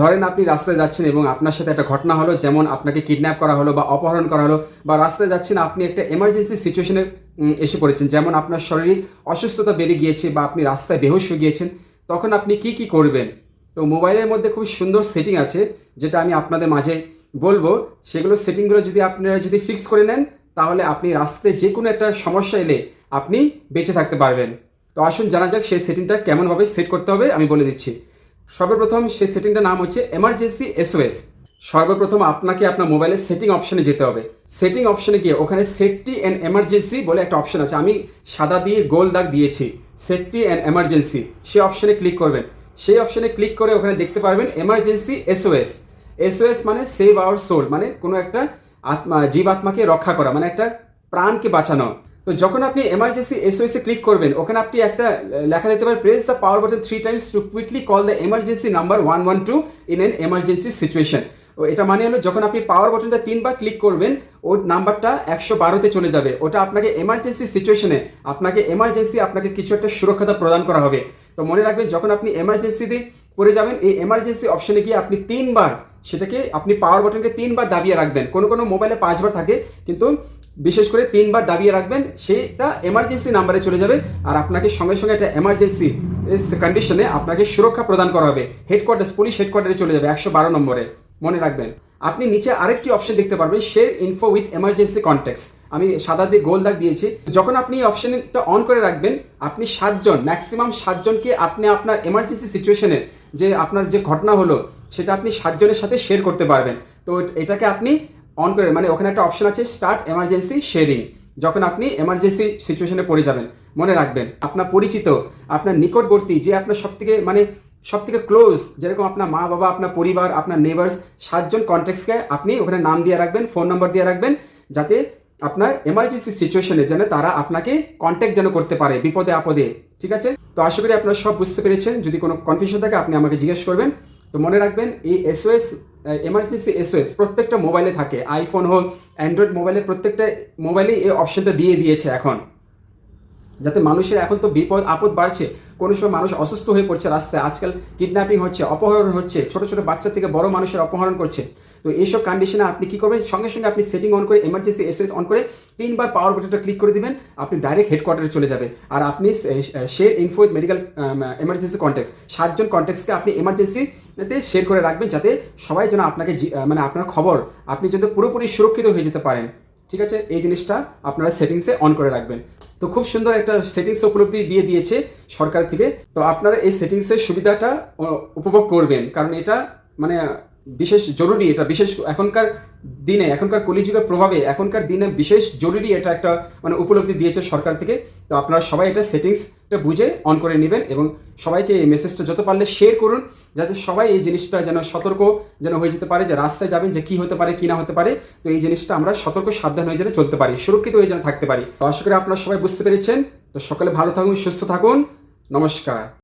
ধরেন আপনি রাস্তায় যাচ্ছেন এবং আপনার সাথে একটা ঘটনা হলো, যেমন আপনাকে কিডন্যাপ করা হলো বা অপহরণ করা হলো, বা রাস্তায় যাচ্ছেন আপনি একটা এমার্জেন্সি সিচুয়েশনে এসে পড়েছেন। যেমন আপনার শারীরিক অসুস্থতা বেড়ে গিয়েছে বা আপনি রাস্তায় বেহুশ হয়ে গিয়েছেন, তখন আপনি কি কি করবেন? তো মোবাইলের মধ্যে খুব সুন্দর সেটিং আছে, যেটা আমি আপনাদের মাঝে বলব। সেগুলো সেটিংগুলো যদি আপনারা যদি ফিক্স করে নেন, তাহলে আপনি রাস্তায় যে কোনো একটা সমস্যা এলে আপনি বেঁচে থাকতে পারবেন। তো আসুন জানা যাক সেই সেটিংটা কেমনভাবে সেট করতে হবে, আমি বলে দিচ্ছি। সর্বপ্রথম সেই সেটিংটার নাম হচ্ছে এমার্জেন্সি এসওএস। সর্বপ্রথম আপনাকে আপনার মোবাইলের সেটিং অপশনে যেতে হবে। সেটিং অপশনে গিয়ে ওখানে সেফটি অ্যান্ড এমার্জেন্সি বলে একটা অপশন আছে। আমি সাদা দিয়ে গোল দাগ দিয়েছি। সেফটি অ্যান্ড এমার্জেন্সি, সেই অপশনে ক্লিক করবেন। সেই অপশনে ক্লিক করে ওখানে দেখতে পারবেন এমার্জেন্সি এসওএস। এসওএস মানে সেভ আওয়ার সোল মানে কোনো একটা আত্মা, জীবাত্মাকে রক্ষা করা মানে একটা প্রাণকে বাঁচানো। তো যখন আপনি এমার্জেন্সি এসওএস এ ক্লিক করবেন, ওখানে আপনি একটা লেখা দেখতে পারেন press the power button three times to quickly call the emergency number one one two in an emergency situation ও এটা মানে হলো যখন আপনি পাওয়ার বাটনটা তিনবার ক্লিক করবেন, ওর নাম্বারটা একশো বারোতে চলে যাবে। ওটা আপনাকে এমার্জেন্সি সিচুয়েশনে আপনাকে এমার্জেন্সি আপনাকে কিছু একটা সুরক্ষতা প্রদান করা হবে। তো মনে রাখবেন, যখন আপনি এমার্জেন্সিতে পড়ে যাবেন, এই এমার্জেন্সি অপশনে গিয়ে আপনি তিনবার সেটাকে, আপনি পাওয়ার বাটনকে তিনবার দাবিয়ে রাখবেন। কোনো কোনো মোবাইলে পাঁচবার থাকে, কিন্তু বিশেষ করে তিনবার দাবিয়ে রাখবেন সেটা এমার্জেন্সি নাম্বারে চলে যাবে আর আপনাকে সঙ্গে সঙ্গে একটা এমার্জেন্সি কন্ডিশনে আপনাকে সুরক্ষা প্রদান করা হবে। হেডকোয়ার্টার্স পুলিশ হেডকোয়ার্টারে চলে যাবে একশো বারো নম্বরে। মনে রাখবেন, আপনি নিচে আরেকটি অপশন দেখতে পারবেন share info with emergency contacts আমি সাদা দিয়ে গোল দাগ দিয়েছি। যখন আপনি এই অপশনটা অন করে রাখবেন, আপনি সাতজন ম্যাক্সিমাম সাতজনকে আপনি আপনার এমার্জেন্সি সিচুয়েশনে যে আপনার যে ঘটনা হলো, সেটা আপনি সাতজনের সাথে শেয়ার করতে পারবেন। তো এটাকে আপনি অন করে মানে ওখানে একটা অপশন আছে স্টার্ট এমার্জেন্সি শেয়ারিং যখন আপনি এমার্জেন্সি সিচুয়েশনে পড়ে যাবেন, মনে রাখবেন, আপনার পরিচিত, আপনার নিকটবর্তী, যে আপনার সব থেকে মানে সব থেকে ক্লোজ যেরকম আপনার মা বাবা, আপনার পরিবার, আপনার নেবার্স সাতজন কন্ট্যাক্টসকে আপনি ওখানে নাম দিয়ে রাখবেন ফোন নম্বর দিয়ে রাখবেন, যাতে আপনার এমার্জেন্সি সিচুয়েশনে যেন তারা আপনাকে কন্ট্যাক্ট যেন করতে পারে, বিপদে আপদে, ঠিক আছে? তো আশা করি আপনারা সব বুঝতে পেরেছেন। যদি কোনো কনফিউশন থাকে, আপনি আমাকে জিজ্ঞেস করবেন। তো মনে রাখবেন, এই এসওএস এমার্জেন্সি এসওএস প্রত্যেকটা মোবাইলে থাকে। আইফোন হোক অ্যান্ড্রয়েড মোবাইলে প্রত্যেকটা মোবাইলেই এই অপশনটা দিয়ে দিয়েছে এখন। যাতে মানুষের এখন তো বিপদ, আপদ বাড়ছে। কোনো সময় মানুষ অসুস্থ হয়ে পড়ছে রাস্তায়। আজকাল কিডন্যাপিং হচ্ছে, অপহরণ হচ্ছে, ছোট ছোট বাচ্চা থেকে বড় মানুষের অপহরণ করছে। তো এইসব কন্ডিশনে আপনি কী করবেন? সঙ্গে সঙ্গে আপনি সেটিং অন করে এমার্জেন্সি এসএস অন করে তিনবার পাওয়ার বাটনটা ক্লিক করে দিবেন, আপনি ডাইরেক্ট হেডকোয়ার্টারে চলে যাবে আর আপনি share info medical emergency contacts সাতজন কন্ট্যাক্টসকে আপনি এমার্জেন্সিতে শেয়ার করে রাখবেন যাতে সবাই যেন আপনাকে মানে আপনার খবর, আপনি যাতে পুরোপুরি সুরক্ষিত হয়ে যেতে পারেন। ঠিক আছে? এই জিনিসটা আপনারা সেটিংসে অন করে রাখবেন। তো খুব সুন্দর একটা সেটিংস উপলব্ধি দিয়ে দিয়েছে সরকার থেকে। তো আপনারা এই সেটিংসের সুবিধাটা উপভোগ করবেন। কারণ এটা মানে বিশেষ জরুরি এটা, বিশেষ এখনকার দিনে, এখনকার কলিযুগের প্রভাবে এখনকার দিনে বিশেষ জরুরি এটা একটা মানে উপলব্ধি দিয়েছে সরকার থেকে। তো আপনারা সবাই এটা সেটিংসটা বুঝে অন করে নেবেন এবং সবাইকে এই মেসেজটা যত পারলে শেয়ার করুন, যাতে সবাই এই জিনিসটা যেন সতর্ক যেন হয়ে যেতে পারে যে রাস্তায় যাবেন যে কি হতে পারে, কি না হতে পারে। তো এই জিনিসটা আমরা সতর্ক, সাবধান হয়ে যেন চলতে পারি, সুরক্ষিত হয়ে যেন থাকতে পারি। তো আশা করি আপনারা সবাই বুঝতে পেরেছেন। তো সকালে ভালো থাকুন, সুস্থ থাকুন। নমস্কার।